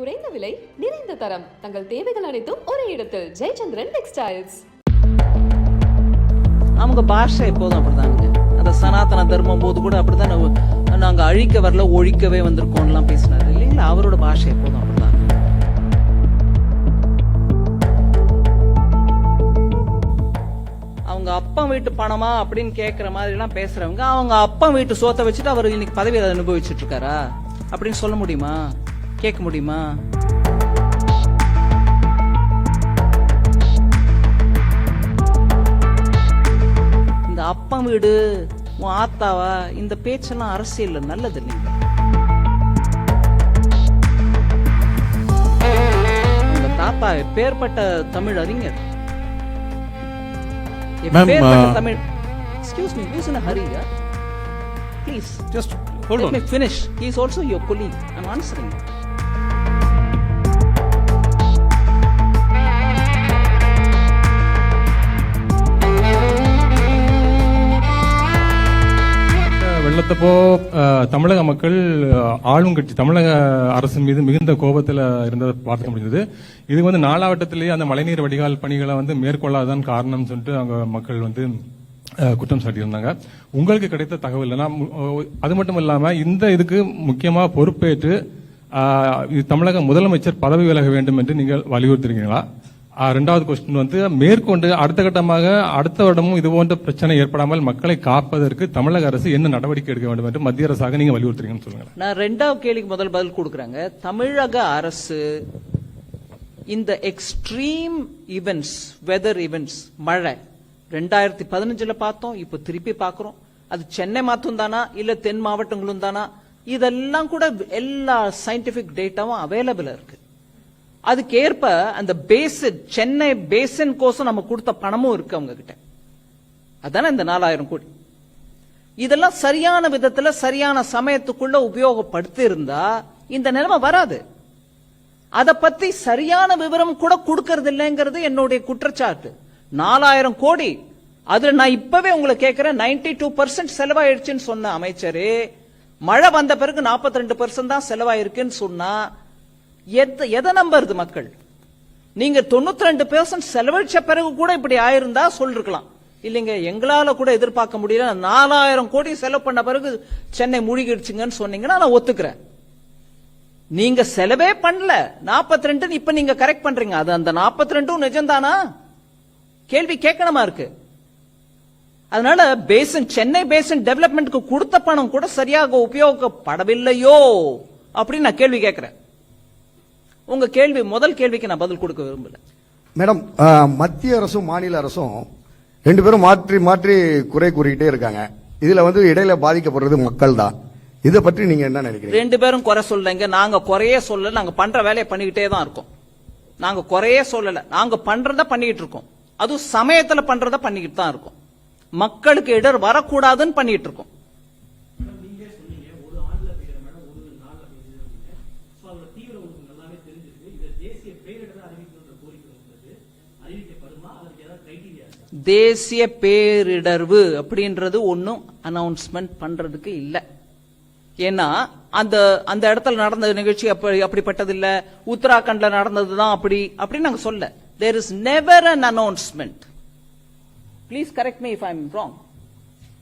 குறைந்த விலை நிறைந்த தரம். தங்கள் தேவைகள் அனைத்தும் ஒரே இடத்தில். ஜெயச்சந்திரன் டெக்ஸ்டைல்ஸ். அவங்க பாஷை எப்போதும் அப்படிதானுங்க. அந்த சனாதன தர்மம் போது கூட அப்படிதான் நாங்க அழிக்க வரல ஒழிக்கவே வந்திருக்கோம்லாம் பேசினார் இல்லைங்களா? அவரோட பாஷை எப்போதும் அப்படிதான். அவங்க அப்பா வீட்டு பணமா அப்படின்னு கேட்குற மாதிரி எல்லாம் பேசுறவங்க அவங்க அப்பா வீட்டு சோத்தை வச்சுட்டு அவர் இன்னைக்கு பதவியை அனுபவிச்சுட்டு இருக்காரா? அப்படின்னு சொல்ல முடியுமா? கேட்க முடியுமா? இந்த அப்பா வீடு உன் ஆத்தாவா இந்த பேச்செல்லாம் அரசியல்ல நல்லது இல்லைங்க. தாத்தா எப்பேற்பட்ட தமிழ் அறிஞர். uh, Tamil excuse me a hurry yeah? please Just hold let on. me finish. He is also your வெள்ளத்தப்போ தமிழக மக்கள் ஆளுங்கட்சி ஆளும் கட்சி தமிழக அரசின் மீது மிகுந்த கோபத்தில் இருந்ததை பார்க்க முடிந்தது. இது வந்து நாலாவட்டத்திலேயே அந்த மழைநீர் வடிகால் பணிகளை வந்து மேற்கொள்ளாதான் காரணம்னு சொல்லிட்டு அங்கே மக்கள் வந்து குற்றம் சாட்டியிருந்தாங்க. உங்களுக்கு கிடைத்த தகவல் நான் அது மட்டும் இல்லாம இந்த இதுக்கு முக்கியமா பொறுப்பேற்று இது தமிழக முதலமைச்சர் பதவி விலக வேண்டும் என்று நீங்கள் வலியுறுத்திருக்கீங்களா? ரெண்டாவது கொஸ்டின் வந்து மேற்கொண்டு அடுத்த கட்டமாக அடுத்த வருடமும் இது போன்ற பிரச்சனை ஏற்படாமல் மக்களை காப்பதற்கு தமிழக அரசு என்ன நடவடிக்கை எடுக்க வேண்டும் என்று மத்திய அரசாக நீங்க வலியுறுத்துறீங்கன்னு சொல்லுங்க நான் ரெண்டாவது கேள்விக்கு முதல் பதில் கொடுக்குறாங்க. தமிழக அரசு இந்த எக்ஸ்ட்ரீம் ஈவெண்ட்ஸ் வெதர் ஈவெண்ட்ஸ் மழை ரெண்டாயிரத்தி பதினஞ்சுல பார்த்தோம் இப்ப திருப்பி பார்க்குறோம். அது சென்னை மாத்தம் தானா? இல்ல தென் மாவட்டங்களும் தானா? இதெல்லாம் கூட எல்லா சயின்டிபிக் டேட்டாவும் அவைலபிளா இருக்கு. அதுக்கு ஏற்ப அந்த பேஸ் சென்னை பேசன் கோசம் நம்ம கொடுத்த பணமும் இருக்கு அவங்க கிட்ட அதானே இந்த நாலாயிரம் கோடி. இதெல்லாம் சரியான விதத்துல சரியான சமயத்துக்குள்ள உபயோகப்படுத்தி இருந்தா இந்த நிலைமை வராது. அதை பத்தி சரியான விவரம் கூட கொடுக்கறது இல்லைங்கிறது என்னுடைய குற்றச்சாட்டு. நாலாயிரம் கோடி. அதுல நான் இப்பவே உங்களை கேட்கிறேன் நைன்டி டூ பர்சன்ட் செலவாயிடுச்சுன்னு சொன்ன அமைச்சரே மழை வந்த பிறகு 42% ரெண்டு பர்சன்ட் தான் செலவாயிருக்குன்னு சொன்னா எத- எதை நம்புறது மக்கள்? நீங்க தொண்ணூத்தி ரெண்டு பெர்சன்ட் செலவழிச்ச பிறகு கூட இப்படி ஆயிருந்தா சொல்லிருக்கலாம். இல்லைங்க எங்களால கூட எதிர்பார்க்க முடியல. நாலாயிரம் கோடி செலவு பண்ண பிறகு சென்னை மூழ்கிடுச்சுங்கன்னு சொன்னீங்கன்னா நான் ஒத்துக்கிறேன். நீங்க செலவே பண்ணல. 42 ரெண்டு இப்ப நீங்க கரெக்ட் பண்றீங்க. அது அந்த 42 ரெண்டும் நிஜம்தானா? கேள்வி கேட்கணுமா இருக்கு? அதனால பேசன் சென்னை பேசன் டெவலப்மெண்ட்க்கு கொடுத்த பணம் கூட சரியாக உபயோகப்படவில்லையோ அப்படின்னு நான் கேள்வி கேட்கிறேன். உங்க கேள்வி முதல் கேள்விக்கு நான் பதில் கொடுக்க விரும்பல. மேடம் மத்திய அரசும் மாநில அரசும் ரெண்டு பேரும் மாற்றி மாற்றி குறை கூறிக்கிட்டே இருக்காங்க. இதுல வந்து இடையில பாதிக்கப்படுறது மக்கள் தான் இதை பற்றி நீங்க என்ன நினைக்கிறீங்க? ரெண்டு பேரும் குறை சொல்லலைங்க. நாங்க குறையே சொல்லல. நாங்க பண்ற வேலையை பண்ணிக்கிட்டே தான் இருக்கோம். நாங்க குறையே சொல்லல. நாங்க பண்றத பண்ணிட்டு இருக்கோம். அதுவும் சமயத்துல பண்றத பண்ணிக்கிட்டு தான் இருக்கோம். மக்களுக்கு இடர் வரக்கூடாதுன்னு பண்ணிட்டு இருக்கோம். தேசிய பேரிடர்வு அப்படின்றது ஒன்றும் அனௌன்ஸ்மெண்ட் பண்றதுக்கு இல்லை. ஏன்னா அந்த அந்த இடத்துல நடந்த நிகழ்ச்சி அப்படி அப்படிப்பட்டது இல்ல உத்தராகண்ட்ல நடந்ததுதான் அப்படி அப்படின்னு நாங்க சொல்ல. There is never an announcement please correct me if I am wrong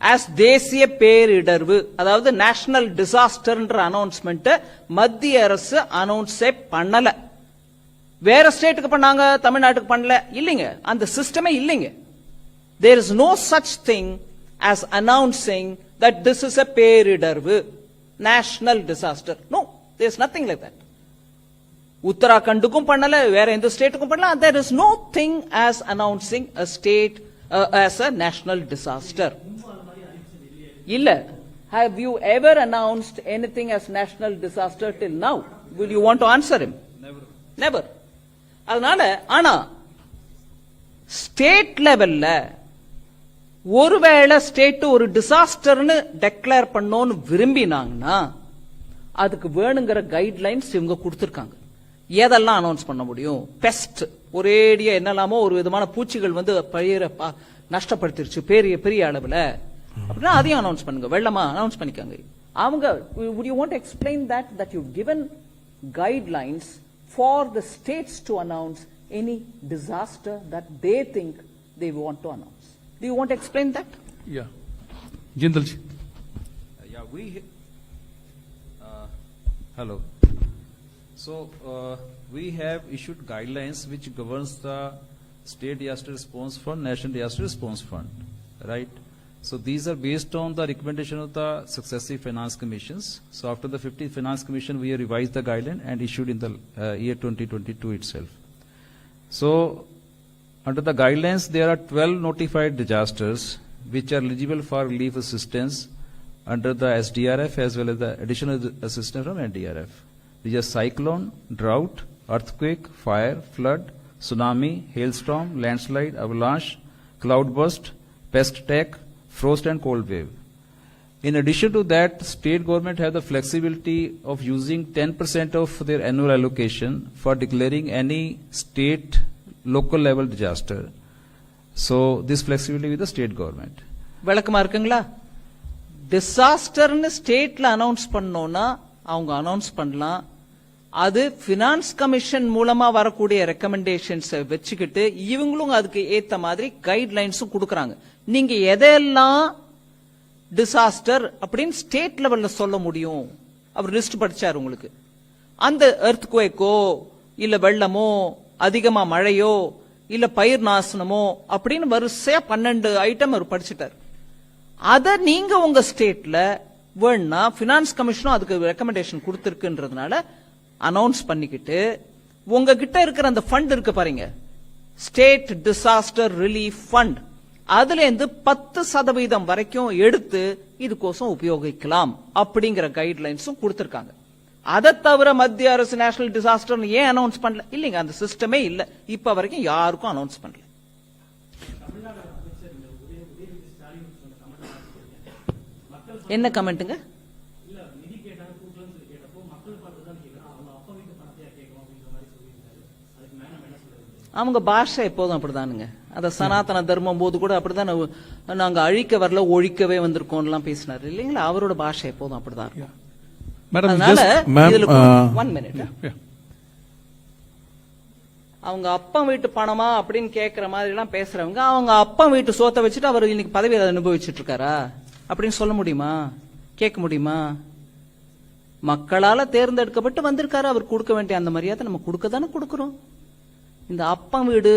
as தேசிய பேரிடர்வு அதாவது நேஷனல் டிசாஸ்டர்ன்ற அனௌன்ஸ்மெண்ட் மத்திய அரசு அனௌன்ஸே பண்ணல. வேற ஸ்டேட்டுக்கு பண்ணாங்க தமிழ்நாட்டுக்கு பண்ணல. இல்லைங்க. அந்த சிஸ்டமே இல்லைங்க. There is no such thing as announcing that this is a பேரிடர்வு national disaster no there is nothing like that உத்தராகண்டுக்கும் பண்ணல வேற எந்த ஸ்டேட்டுக்கும் பண்ணல there is no thing as announcing a state as a national disaster இல்ல. Have you ever announced anything as national disaster till now? Will you want to answer him? Never. Never. அதனால ஆனா state லெவல்ல ஒருவேளை state ஒரு டிசாஸ்டர்னு declare பண்ணோன்னு விரும்பினாங்கன்னா அதுக்கு வேணுங்கிற guidelines இவங்க கொடுத்துருக்காங்க. எதெல்லாம் அனௌன்ஸ் பண்ண முடியும்? பெஸ்ட் ஒரேடியா என்னெல்லாமோ ஒரு விதமான பூச்சிகள் வந்து பயிர நஷ்டப்படுத்திருச்சு. பெரிய பெரிய அளவுல. அப்படின்னா அதையும் அனௌன்ஸ் பண்ணுங்க. வெள்ளமா அனௌன்ஸ் பண்ணிக்காங்க. அவங்க would you want to that that that you've given guidelines for the states to announce any disaster that they think they want. Do you want to explain that? Yeah. Jindal ji. Yeah, we, uh, hello. So, uh, we have issued guidelines which governs the State Disaster Response Fund, National Disaster Response Fund, right? So these are based on the recommendation of the successive finance commissions. So after the 15th Finance Commission, we have revised the guideline and issued in the uh, year 2022 itself. So, under the guidelines, there are 12 notified disasters which are eligible for relief assistance under the SDRF as well as the additional assistance from NDRF. These are cyclone, drought, earthquake, fire, flood, tsunami, hailstorm, landslide, avalanche, cloudburst, pest attack, frost and cold wave. In addition to that, state government have the flexibility of using 10% of their annual allocation for declaring any state local level disaster. So this flexibility with the state government. விளக்கமா இருக்குங்களா? டிசாஸ்டர்னு ஸ்டேட்ல announce பண்ணோம்னா அவங்க announce பண்ணலாம். அது finance commission மூலமா வரக்கூடிய recommendations வச்சுக்கிட்டு இவங்களும் அதுக்கு ஏத்த மாதிரி கைட்லைன்ஸும் கொடுக்கறாங்க. நீங்க எதையெல்லாம் டிசாஸ்டர் அப்படின்னு ஸ்டேட் லெவல்ல சொல்ல முடியும்? அவர் லிஸ்ட் படிச்சார் உங்களுக்கு. அந்த எர்த் குவேக்கோ இல்ல வெள்ளமோ அதிகமா மழையோ இல்ல பயிர் நாசனமோ அப்படின்னு வரிசையா பன்னெண்டு ஐட்டம் அவர் படிச்சுட்டார். அத நீங்க உங்க ஸ்டேட்ல வேணா பினான்ஸ் கமிஷனும் அதுக்கு ரெக்கமெண்டேஷன் கொடுத்துருக்குன்றதுனால அனௌன்ஸ் பண்ணிக்கிட்டு உங்ககிட்ட இருக்கிற அந்த ஃபண்ட் இருக்கு பாருங்க. ஸ்டேட் டிசாஸ்டர் ரிலீஃப் ஃபண்ட் அதுல இருந்து பத்து சதவீதம் வரைக்கும் எடுத்து இதுக்கோசம் உபயோகிக்கலாம் அப்படிங்கிற கைட்லைன்ஸும் கொடுத்திருக்காங்க. அதை தவிர மத்திய அரசு நேஷனல் டிசாஸ்டர் ஏன் அனௌன்ஸ் பண்ணல? இல்லைங்க அந்த சிஸ்டமே இல்ல. இப்ப வரைக்கும் யாருக்கும் அனௌன்ஸ் பண்ணல. என்ன கமெண்ட்டுங்க அவங்க பாஷை எப்போதும் அப்படிதானுங்க. அந்த சனாதன தர்மம் போது கூட அப்படிதான் நாங்க அழிக்க வரல ஒழிக்கவே வந்திருக்கோம்லாம் பேசினாரு. இல்லைங்களா? அவரோட பாஷை எப்போதும் அப்படிதான் இருக்கும். இதுல uh, ஒன் மினிட் yeah. அவங்க அப்பா வீட்டு பணமா அப்படின்னு கேக்குற மாதிரி எல்லாம் பேசுறவங்க அவங்க அப்பா வீட்டு சோத்தை வச்சுட்டு அவர் இன்னைக்கு பதவி அனுபவிச்சுட்டு இருக்காரா அப்படின்னு சொல்ல முடியுமா? கேட்க முடியுமா? மக்களால தேர்ந்தெடுக்கப்பட்டு வந்திருக்காரு அவர் கொடுக்க வேண்டிய அந்த மரியாதை நம்ம கொடுக்க தானே கொடுக்கிறோம். இந்த அப்பா வீடு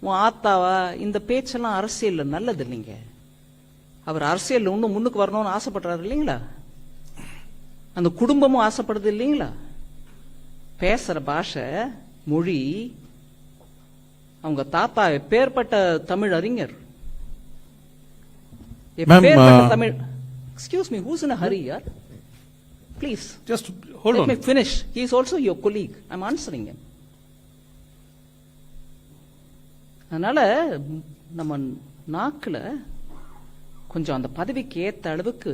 உன் ஆத்தாவா இந்த பேச்செல்லாம் அரசியல்ல நல்லது இல்லைங்க. அவர் அரசியல்ல இன்னும் முன்னுக்கு வரணும்னு ஆசைப்படுறாரு இல்லைங்களா? அந்த குடும்பமும் ஆசைப்படுது இல்லைங்களா பேசுற பாஷை மொழி அவங்க தாத்தா எப்பேற்பட்ட தமிழ் அறிஞர் uh, Tamil excuse me who's in hurry யார் please Just hold Let on. me finish. He is also your colleague. I'm answering him. அதனால நம்ம நாக்குல கொஞ்சம் அந்த பதவிக்கு ஏத்த அளவுக்கு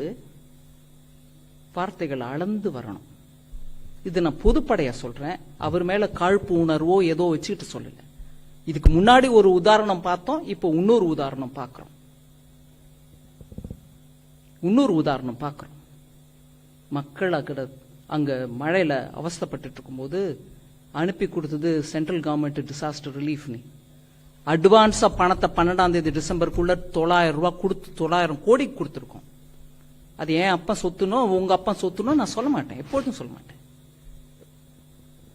வார்த்தைகள் அளந்து வரணும். இது நான் பொதுப்படையா சொல்றேன். அவர் மேல காழ்ப்பு உணர்வோ ஏதோ வச்சுக்கிட்டு சொல்லல. இதுக்கு முன்னாடி ஒரு உதாரணம் பார்த்தோம் இப்போ இன்னொரு உதாரணம் பார்க்கிறோம். இன்னொரு உதாரணம் பார்க்கிறோம். மக்கள் அக்கட அங்க மழையில அவஸ்தைப்பட்டுட்டு இருக்கும்போது அனுப்பி கொடுத்தது சென்ட்ரல் கவர்மெண்ட் டிசாஸ்டர் ரிலீஃப்னு. அட்வான்ஸா பணத்தை பன்னெண்டாம் தேதி டிசம்பருக்குள்ள தொள்ளாயிரம் ரூபாய் கொடுத்து தொள்ளாயிரம் கோடி கொடுத்துருக்கோம். அது ஏன் அப்பா சொத்துனோ உங்க அப்பா சொத்துனோ நான் சொல்ல மாட்டேன். எப்பொழுதும் சொல்ல மாட்டேன்.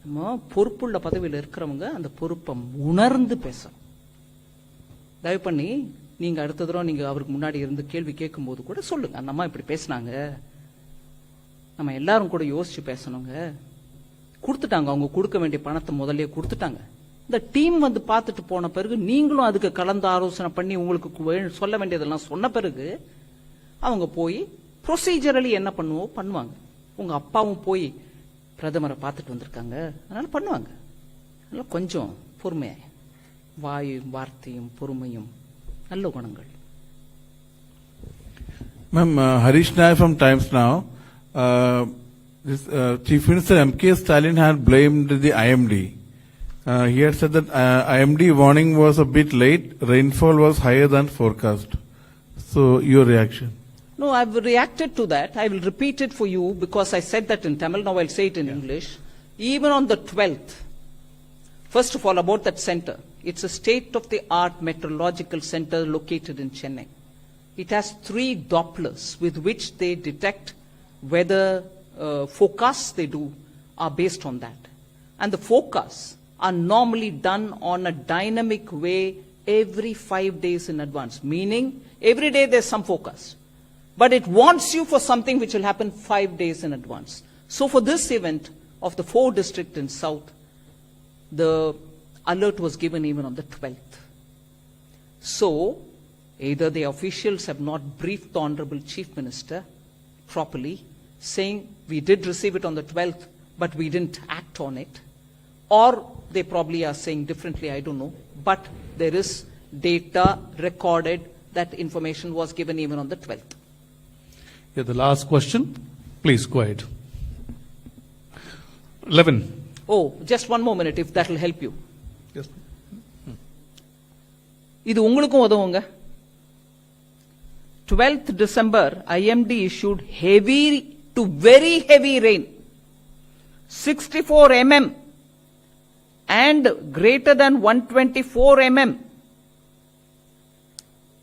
நம்ம பொறுப்புள்ள பதவியில் இருக்கிறவங்க அந்த பொறுப்பை உணர்ந்து பேசணும். தயவு பண்ணி நீங்க அடுத்த தடவை நீங்க அவருக்கு முன்னாடி இருந்து கேள்வி கேட்கும்போது கூட சொல்லுங்க. அந்த அம்மா இப்படி பேசினாங்க. நம்ம எல்லாரும் கூட யோசிச்சு பேசணுங்க. கொடுத்துட்டாங்க. அவங்க கொடுக்க வேண்டிய பணத்தை முதல்ல கொடுத்துட்டாங்க. இந்த டீம் வந்து பார்த்துட்டு போன பிறகு நீங்களும் அதுக்கு கலந்து ஆலோசனை பண்ணி உங்களுக்கு சொல்ல வேண்டியதெல்லாம் சொன்ன பிறகு அவங்க போய் ப்ரொசீஜரலி என்ன பண்ணுவோம் பண்ணுவாங்க உங்க அப்பாவும் போய் பிரதமரை பார்த்துட்டு வந்திருக்காங்க அதனால பண்ணுவாங்க அதனால கொஞ்சம் பொறுமையா வாயும் வார்த்தையும் பொறுமையும் நல்ல குணங்கள் Ma'am, uh, Harish Nair from Times Now. Uh, this, uh, Chief Minister M.K. Stalin had blamed the IMD. Uh, he had said that uh, IMD warning was a bit late, rainfall was higher than forecast. So, your reaction? No, I've reacted to that. I will repeat it for you because I said that in Tamil. Now I'll say it in English. Even on the 12th, First of all, about that center. It's a state-of-the-art meteorological center located in Chennai. It has three Dopplers with which they detect weather uh, forecasts they do are based on that. And the forecasts are normally done on a dynamic way every five days in advance, meaning every day there's some forecast. But it warns you for something which will happen five days in advance. So for this event of the four district in South, the alert was given even on the 12th. So, either the officials have not briefed the Honorable Chief Minister properly, saying we did receive it on the 12th, but we didn't act on it, or they probably are saying differently, I don't know, but there is data recorded that information was given even on the 12th. Yeah, the last question. Please go ahead. 11. Oh, just one more minute, if that will help you. Yes. இது உங்களுக்கும் உதவுங்க 12th December, IMD issued heavy to very heavy rain, 64 mm and greater than 124 mm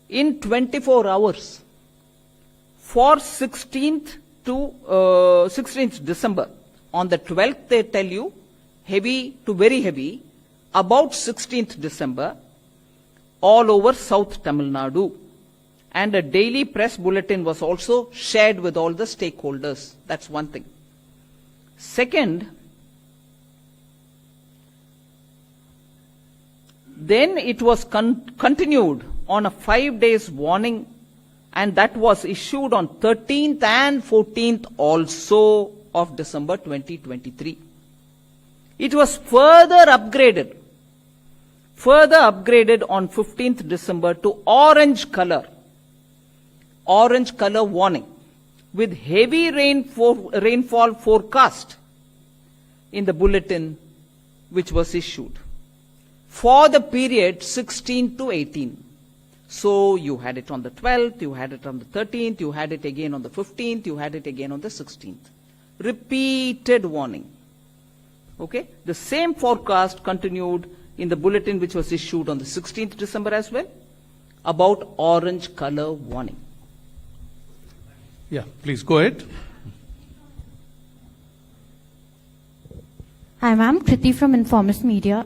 in 24 hours for 16th to uh, 16th December. On the 12th, they tell you heavy to very heavy about 16th December all over South Tamil Nadu. And a daily press bulletin was also shared with all the stakeholders. That's one thing. Second, then it was con- continued on a five days warning and that was issued on 13th and 14th also of December 2023. It was further upgraded, further upgraded on 15th December to orange color, orange color warning with heavy rain for, rainfall forecast in the bulletin which was issued for the period 16 to 18. So you had it on the 12th, you had it on the 13th, you had it again on the 15th, you had it again on the 16th. Repeated warning. Okay? The same forecast continued in the bulletin which was issued on the 16th December as well about orange color warning. Yeah, please go ahead. Hi, ma'am. Kriti from Informist Media.